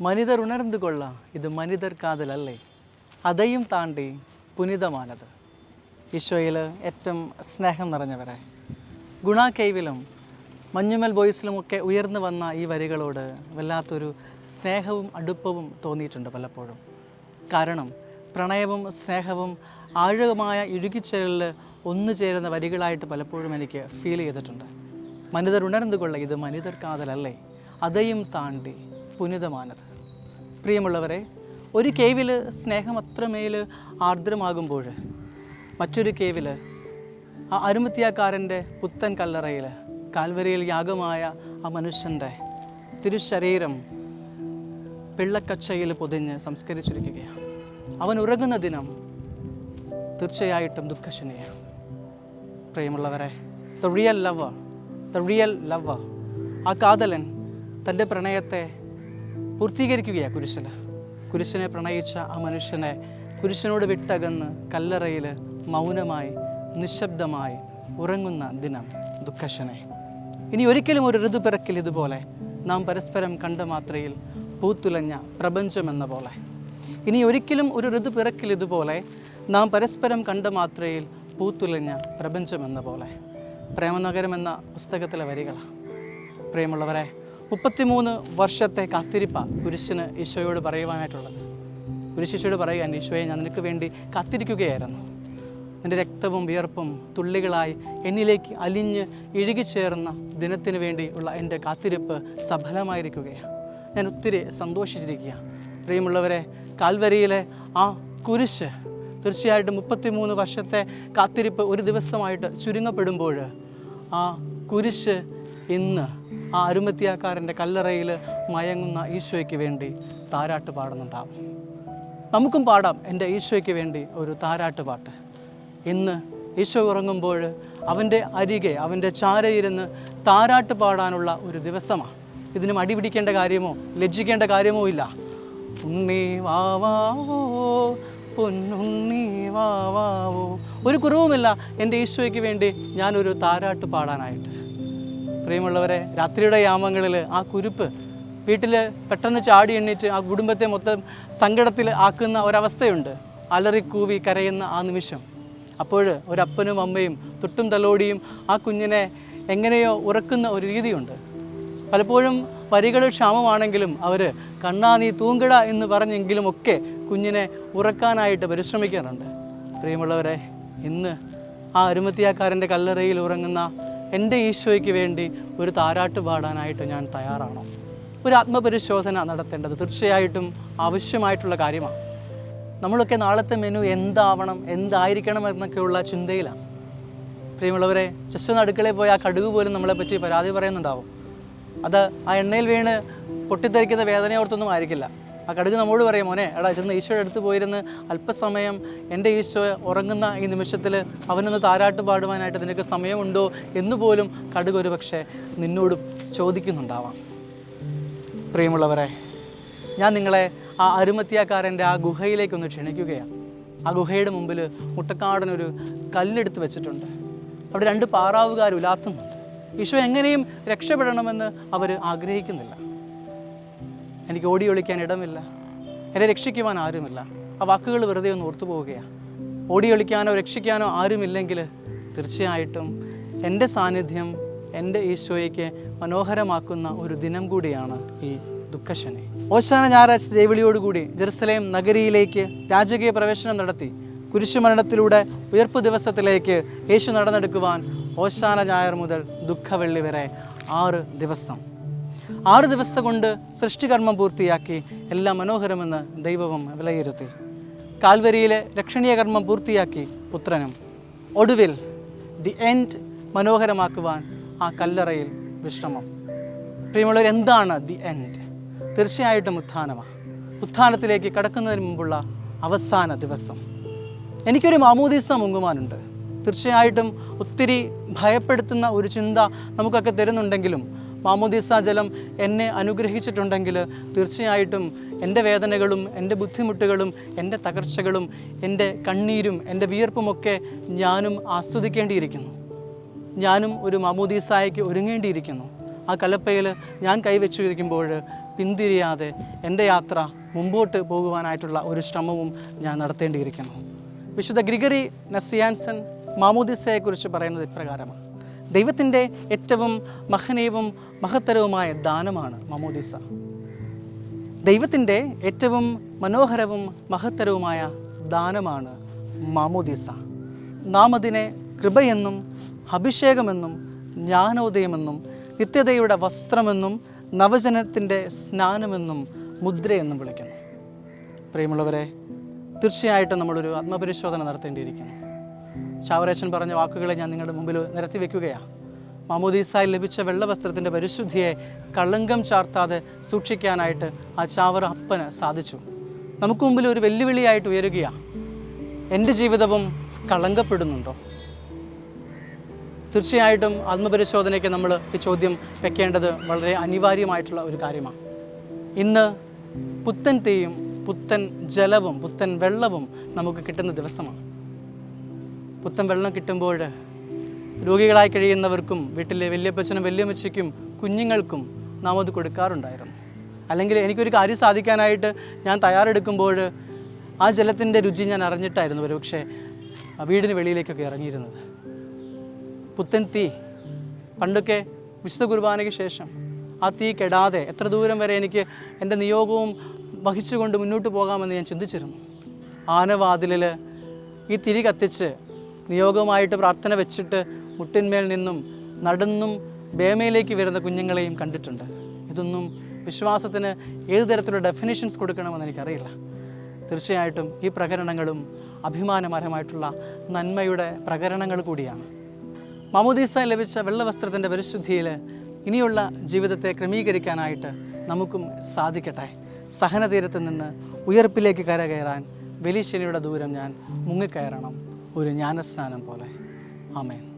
മനിതർ ഉണർന്നു കൊള്ള. ഇത് മനിതർ കാതലല്ലേ? അതയും താണ്ടി പുനിതമാനത്. ഈശോയിൽ ഏറ്റവും സ്നേഹം നിറഞ്ഞവരെ. ഗുണ കൈവിലും മഞ്ഞുമൽ ബോയ്സിലുമൊക്കെ ഉയർന്നു വന്ന ഈ വരികളോട് വല്ലാത്തൊരു സ്നേഹവും അടുപ്പവും തോന്നിയിട്ടുണ്ട് പലപ്പോഴും. കാരണം പ്രണയവും സ്നേഹവും ആഴമായ ഇഴുകിച്ചേരലിൽ ഒന്നു ചേരുന്ന വരികളായിട്ട് പലപ്പോഴും എനിക്ക് ഫീൽ ചെയ്തിട്ടുണ്ട്. മനിതർ ഉണർന്നുകൊള്ള ഇത് മനിതർ കാതലല്ലേ? അതയും താണ്ടി പുനിതമാനത് പ്രിയമുള്ളവരെ ഒരു കേവിൽ സ്നേഹം അത്രമേൽ ആർദ്രമാകുമ്പോൾ മറ്റൊരു കേവിൽ ആ അരുമത്തിയാക്കാരന്റെ പുത്തൻ കല്ലറയിൽ കാൽവരിയിൽ യാഗമായ ആ മനുഷ്യന്റെ തിരുശരീരം പിള്ളക്കച്ചയിൽ പൊതിഞ്ഞ് സംസ്കരിച്ചിരിക്കുകയാണ്. അവൻ ഉറങ്ങുന്ന ദിനം തീർച്ചയായിട്ടും ദുഃഖശനിയാണ്. പ്രിയമുള്ളവരെ the real love the real love ആ കാതലൻ തന്റെ പ്രണയത്തെ പൂർത്തീകരിക്കുകയാണ് കുരിശിൽ കുരിശിനെ പ്രണയിച്ച ആ മനുഷ്യനെ കുരിശനോട് വിട്ടകന്ന് കല്ലറയിൽ മൗനമായി നിശബ്ദമായി ഉറങ്ങുന്ന ദിനം ദുഃഖശനെ. ഇനി ഒരിക്കലും ഒരു ഋതുപിറക്കിൽ ഇതുപോലെ നാം പരസ്പരം കണ്ട മാത്രയിൽ പൂത്തുലഞ്ഞ പ്രപഞ്ചമെന്ന പോലെ. ഇനി ഒരിക്കലും ഒരു ഋതുപിറക്കിൽ ഇതുപോലെ നാം പരസ്പരം കണ്ട മാത്രയിൽ പൂത്തുലഞ്ഞ പ്രപഞ്ചമെന്ന പോലെ. പ്രേമനഗരം എന്ന പുസ്തകത്തിലെ വരികളാണ് പ്രിയമുള്ളവരെ മുപ്പത്തിമൂന്ന് വർഷത്തെ കാത്തിരിപ്പ കുരിശിന് ഈശോയോട് പറയുവാനായിട്ടുള്ളത്. കുരിശിശോട് പറയുകയാണ് ഈശോയെ ഞാൻ നിനക്ക് വേണ്ടി കാത്തിരിക്കുകയായിരുന്നു. എന്റെ രക്തവും വിയർപ്പും തുള്ളികളായി എന്നിലേക്ക് അലിഞ്ഞ് ഇഴുകിച്ചേർന്ന ദിനത്തിന് വേണ്ടിയുള്ള എന്റെ കാത്തിരിപ്പ് സഫലമായിരിക്കുകയാണ് ഞാൻ ഒത്തിരി സന്തോഷിച്ചിരിക്കുകയാണ് പ്രിയമുള്ളവരെ കാൽവരിയിലെ ആ കുരിശ് തീർച്ചയായിട്ടും മുപ്പത്തിമൂന്ന് വർഷത്തെ കാത്തിരിപ്പ് ഒരു ദിവസമായിട്ട് ചുരുങ്ങപ്പെടുമ്പോൾ ആ കുരിശ് ഇന്ന് ആ അരുമത്തിയാക്കാരന്റെ കല്ലറയിൽ മയങ്ങുന്ന ഈശോയ്ക്ക് വേണ്ടി താരാട്ട് പാടുന്നുണ്ടാവും നമുക്കും പാടാം എന്റെ ഈശോയ്ക്ക് വേണ്ടി ഒരു താരാട്ട് പാട്ട്. ഇന്ന് ഈശോ ഉറങ്ങുമ്പോൾ അവന്റെ അരികെ അവന്റെ ചാരയിരുന്ന് താരാട്ട് പാടാനുള്ള ഒരു ദിവസമാണ് ഇതിന് അടിപിടിക്കേണ്ട കാര്യമോ ലജ്ജിക്കേണ്ട കാര്യമോ ഇല്ല. ഉണ്ണി വാവാവോ പൊന്നുണ്ണി വാവാവോ ഒരു കുറവുമില്ല എന്റെ ഈശോയ്ക്ക് വേണ്ടി ഞാനൊരു താരാട്ട് പാടാനായിട്ട്. പ്രിയമുള്ളവരെ രാത്രിയുടെ യാമങ്ങളിൽ ആ കുരുപ്പ് വീട്ടിൽ പെട്ടെന്ന് ചാടി എണ്ണീറ്റ് ആ കുടുംബത്തെ മൊത്തം സങ്കടത്തിൽ ആക്കുന്ന ഒരവസ്ഥയുണ്ട്. അലറിക്കൂവി കരയുന്ന ആ നിമിഷം. അപ്പോൾ ഒരപ്പനും അമ്മയും തൊട്ടും തലോടിയും ആ കുഞ്ഞിനെ എങ്ങനെയോ ഉറക്കുന്ന ഒരു രീതിയുണ്ട്. പലപ്പോഴും വരികൾ ക്ഷാമമാണെങ്കിലും അവർ കണ്ണാ നീ തൂങ്കട എന്ന് പറഞ്ഞെങ്കിലും ഒക്കെ കുഞ്ഞിനെ ഉറക്കാനായിട്ട് പരിശ്രമിക്കാറുണ്ട്. പ്രിയമുള്ളവരെ ഇന്ന് ആ അരുമത്തിയാക്കാരന്റെ കല്ലറയിൽ ഉറങ്ങുന്ന എന്റെ ഈശോയ്ക്ക് വേണ്ടി ഒരു താരാട്ട് പാടാനായിട്ട് ഞാൻ തയ്യാറാണോ? ഒരു ആത്മപരിശോധന നടത്തേണ്ടത് തീർച്ചയായിട്ടും ആവശ്യമായിട്ടുള്ള കാര്യമാണ്. നമ്മളൊക്കെ നാളത്തെ മെനു എന്താവണം എന്തായിരിക്കണം എന്നൊക്കെയുള്ള ചിന്തയിലാണ്. പ്രിയമുള്ളവരെ ജസ്റ്റ് ഒന്ന് അടുക്കളയിൽ പോയി ആ കടുക് പോലും നമ്മളെ പറ്റി പരാതി പറയുന്നുണ്ടാവും. അത് ആ എണ്ണയിൽ വീണ് പൊട്ടിത്തെറിക്കുന്ന വേദനയോർത്തൊന്നും ആയിരിക്കില്ല. ആ കടുക് നമ്മോട് പറയും മോനെ എടാ ചെന്ന് ഈശോയുടെ അടുത്ത് പോയിരുന്ന് അല്പസമയം എന്റെ ഈശോ ഉറങ്ങുന്ന ഈ നിമിഷത്തിൽ അവനൊന്ന് താരാട്ട് പാടുവാനായിട്ട് നിനക്ക് സമയമുണ്ടോ എന്ന് പോലും കടുക് ഒരു പക്ഷേ നിന്നോട് ചോദിക്കുന്നുണ്ടാവാം. പ്രിയമുള്ളവരെ ഞാൻ നിങ്ങളെ ആ അരുമത്തിയാക്കാരന്റെ ആ ഗുഹയിലേക്കൊന്ന് ക്ഷണിക്കുകയാണ്. ആ ഗുഹയുടെ മുമ്പിൽ മുട്ടക്കാടനൊരു കല്ലെടുത്ത് വെച്ചിട്ടുണ്ട്. അവിടെ രണ്ട് പാറാവുകാർ ഉലാത്തുന്നുണ്ട്. ഈശോ എങ്ങനെയും രക്ഷപ്പെടണമെന്ന് അവർ ആഗ്രഹിക്കുന്നില്ല. എനിക്ക് ഓടി ഒളിക്കാൻ ഇടമില്ല. എന്നെ രക്ഷിക്കുവാൻ ആരുമില്ല. ആ വാക്കുകൾ വെറുതെ ഒന്ന് ഓർത്തു പോവുകയാണ് ഓടി ഒളിക്കാനോ രക്ഷിക്കാനോ ആരുമില്ലെങ്കിൽ തീർച്ചയായിട്ടും എന്റെ സാന്നിധ്യം എന്റെ ഈശോയ്ക്ക് മനോഹരമാക്കുന്ന ഒരു ദിനം കൂടിയാണ് ഈ ദുഃഖശനി. ഓശാന ഞായറാഴ്ച ജൈവിളിയോടുകൂടി ജെറുസലേം നഗരിയിലേക്ക് രാജകീയ പ്രവേശനം നടത്തി. കുരിശുമരണത്തിലൂടെ ഉയർപ്പ് ദിവസത്തിലേക്ക് യേശു നടന്നെടുക്കുവാൻ ഓശാന ഞായർ മുതൽ ദുഃഖവെള്ളി വരെ ആറ് ദിവസം. ആറ് ദിവസം കൊണ്ട് സൃഷ്ടികർമ്മം പൂർത്തിയാക്കി എല്ലാം മനോഹരമെന്ന് ദൈവവും വിലയിരുത്തി. കാൽവരിയിലെ രക്ഷണീയ കർമ്മം പൂർത്തിയാക്കി പുത്രനും. ഒടുവിൽ ദി എൻഡ് മനോഹരമാക്കുവാൻ ആ കല്ലറയിൽ വിശ്രമം. പ്രിയമുള്ളവർ എന്താണ് ദി എൻഡ്? തീർച്ചയായിട്ടും ഉത്ഥാനമാണ് ഉത്ഥാനത്തിലേക്ക് കടക്കുന്നതിന് മുമ്പുള്ള അവസാന ദിവസം. എനിക്കൊരു മാമൂദീസ മുങ്ങുവാനുണ്ട്. തീർച്ചയായിട്ടും ഒത്തിരി ഭയപ്പെടുത്തുന്ന ഒരു ചിന്ത നമുക്കൊക്കെ തരുന്നുണ്ടെങ്കിലും മാമോദീസ ജലം എന്നെ അനുഗ്രഹിച്ചിട്ടുണ്ടെങ്കിൽ തീർച്ചയായിട്ടും എന്റെ വേദനകളും എന്റെ ബുദ്ധിമുട്ടുകളും എന്റെ തകർച്ചകളും എന്റെ കണ്ണീരും എന്റെ വിയർപ്പുമൊക്കെ ഞാനും ആസ്വദിക്കേണ്ടിയിരിക്കുന്നു. ഞാനും ഒരു മാമോദീസായ്ക്ക് ഒരുങ്ങേണ്ടിയിരിക്കുന്നു. ആ കലപ്പയിൽ ഞാൻ കൈവച്ചിരിക്കുമ്പോൾ പിന്തിരിയാതെ എന്റെ യാത്ര മുമ്പോട്ട് പോകുവാനായിട്ടുള്ള ഒരു ശ്രമവും ഞാൻ നടത്തേണ്ടിയിരിക്കുന്നു. വിശുദ്ധ ഗ്രിഗറി നസിയാൻസൻ മാമോദിസയെക്കുറിച്ച് പറയുന്നത് ഇപ്രകാരമാണ്. ദൈവത്തിന്റെ ഏറ്റവും മഹനീയവും മഹത്തരവുമായ ദാനമാണ് മമോദിസ. ദൈവത്തിന്റെ ഏറ്റവും മനോഹരവും മഹത്തരവുമായ ദാനമാണ് മാമോദിസ. നാം അതിനെ കൃപയെന്നും അഭിഷേകമെന്നും ജ്ഞാനോദയമെന്നും നിത്യതയുടെ വസ്ത്രമെന്നും നവജനത്തിന്റെ സ്നാനമെന്നും മുദ്രയെന്നും വിളിക്കുന്നു. പ്രിയമുള്ളവരെ തീർച്ചയായിട്ടും നമ്മളൊരു ആത്മപരിശോധന നടത്തേണ്ടിയിരിക്കുന്നു. ചാവറേച്ചൻ പറഞ്ഞ വാക്കുകളെ ഞാൻ നിങ്ങളുടെ മുമ്പിൽ നിരത്തി വെക്കുകയാണ് മാമോദീസായി ലഭിച്ച വെള്ളവസ്ത്രത്തിന്റെ പരിശുദ്ധിയെ കളങ്കം ചാർത്താതെ സൂക്ഷിക്കാനായിട്ട് ആ ചാവറ അപ്പന് സാധിച്ചു. നമുക്ക് മുമ്പിൽ ഒരു വെല്ലുവിളിയായിട്ട് ഉയരുകയാണ് എന്റെ ജീവിതവും കളങ്കപ്പെടുന്നുണ്ടോ? തീർച്ചയായിട്ടും ആത്മപരിശോധനയ്ക്ക് നമ്മൾ ഈ ചോദ്യം വെക്കേണ്ടത് വളരെ അനിവാര്യമായിട്ടുള്ള ഒരു കാര്യമാണ് ഇന്ന് പുത്തൻ തീയും പുത്തൻ ജലവും പുത്തൻ വെള്ളവും നമുക്ക് കിട്ടുന്ന ദിവസമാണ്. പുത്തൻ വെള്ളം കിട്ടുമ്പോൾ രോഗികളായി കഴിയുന്നവർക്കും വീട്ടിലെ വലിയപ്പച്ചനും വല്യമ്മച്ചയ്ക്കും കുഞ്ഞുങ്ങൾക്കും നാം അത് കൊടുക്കാറുണ്ടായിരുന്നു. അല്ലെങ്കിൽ എനിക്കൊരു കാര്യം സാധിക്കാനായിട്ട് ഞാൻ തയ്യാറെടുക്കുമ്പോൾ ആ ജലത്തിന്റെ രുചി ഞാൻ അറിഞ്ഞിട്ടായിരുന്നു ഒരുപക്ഷെ വീടിന് വെളിയിലേക്കൊക്കെ ഇറങ്ങിയിരുന്നത്. പുത്തൻ തീ പണ്ടൊക്കെ വിശുദ്ധ കുർബാനയ്ക്ക് ശേഷം ആ തീ കെടാതെ എത്ര ദൂരം വരെ എനിക്ക് എന്റെ നിയോഗവും വഹിച്ചുകൊണ്ട് മുന്നോട്ട് പോകാമെന്ന് ഞാൻ ചിന്തിച്ചിരുന്നു. ആനവാതിലിൽ ഈ തിരി കത്തിച്ച് നിയോഗമായിട്ട് പ്രാർത്ഥന വെച്ചിട്ട് മുട്ടിന്മേൽ നിന്നും നടന്നും ബേമയിലേക്ക് വരുന്ന കുഞ്ഞുങ്ങളെയും കണ്ടിട്ടുണ്ട്. ഇതൊന്നും വിശ്വാസത്തിന് ഏത് തരത്തിലുള്ള ഡെഫിനിഷൻസ് കൊടുക്കണമെന്ന് എനിക്കറിയില്ല. തീർച്ചയായിട്ടും ഈ പ്രകരണങ്ങളും അഭിമാനപരമായിട്ടുള്ള നന്മയുടെ പ്രകരണങ്ങൾ കൂടിയാണ്. മമുദീസ ലഭിച്ച വെള്ളവസ്ത്രത്തിന്റെ പരിശുദ്ധിയിൽ ഇനിയുള്ള ജീവിതത്തെ ക്രമീകരിക്കാനായിട്ട് നമുക്കും സാധിക്കട്ടെ. സഹനതീരത്ത് നിന്ന് ഉയർപ്പിലേക്ക് കരകയറാൻ ബലീശ്വരിയുടെ ദൂരം ഞാൻ മുങ്ങിക്കയറണം. ഒരു ജ്ഞാനസ്നാനം പോലെ. ആമേൻ.